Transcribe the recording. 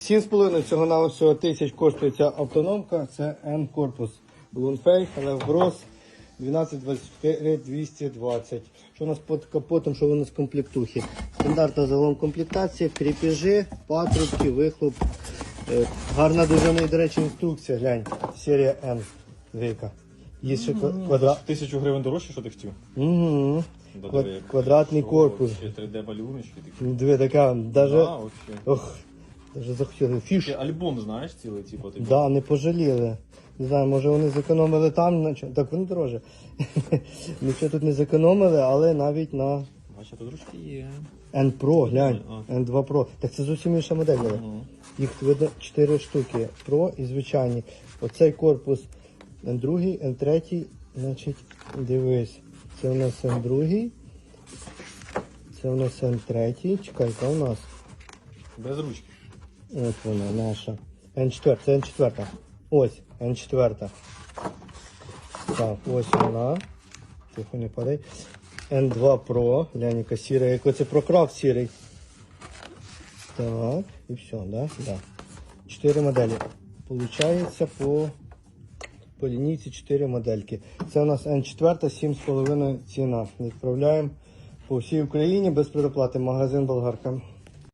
7,5 всього на всього тисяч коштує ця автономка. Це N корпус. Лунфей, Левброс 1224 220. Що у нас під капотом, що у нас комплектухи? Стандартна загалом комплектація, кріпежі, патрубки, вихлоп. Е, Гарна дуже неї, до речі, інструкція. Глянь, серія N. Віка. Є ще ква- квадрат. Тисячу гривень дорожче, що ти хотів? Угу. Квадратний корпус. Ще 3D малюночки такі. Диви, така, даже, Да, ох, даже захотіли. Фіш. Ти альбом знаєш цілий, типу, типу. Да, не пожаліли. Не знаю, може вони зекономили там, на чому. Так вони дороже. Нічого тут не зекономили, але навіть на Бачиш, тут ручки є. N Pro, глянь, А. N2 Pro. Так це зовсім інша модель. була. Їх видно 4 штуки. Pro і звичайні. Оцей корпус N2, N3, значить, дивись. Це у нас N2. Це у нас N3. Чекай, яка у нас? Без ручки. От вона наша. N4, це N4. Ось, N4. Так, ось вона. Тихо не падай. N2 Pro. Глянь, яка сіра, як оце прокрафт сірий. Так, і все, да? Да. Чотири моделі. Получається по, по лінійці 4 модельки. Це у нас N4, 7,5 ціна. Відправляємо по всій Україні без предоплати. Магазин Болгарка.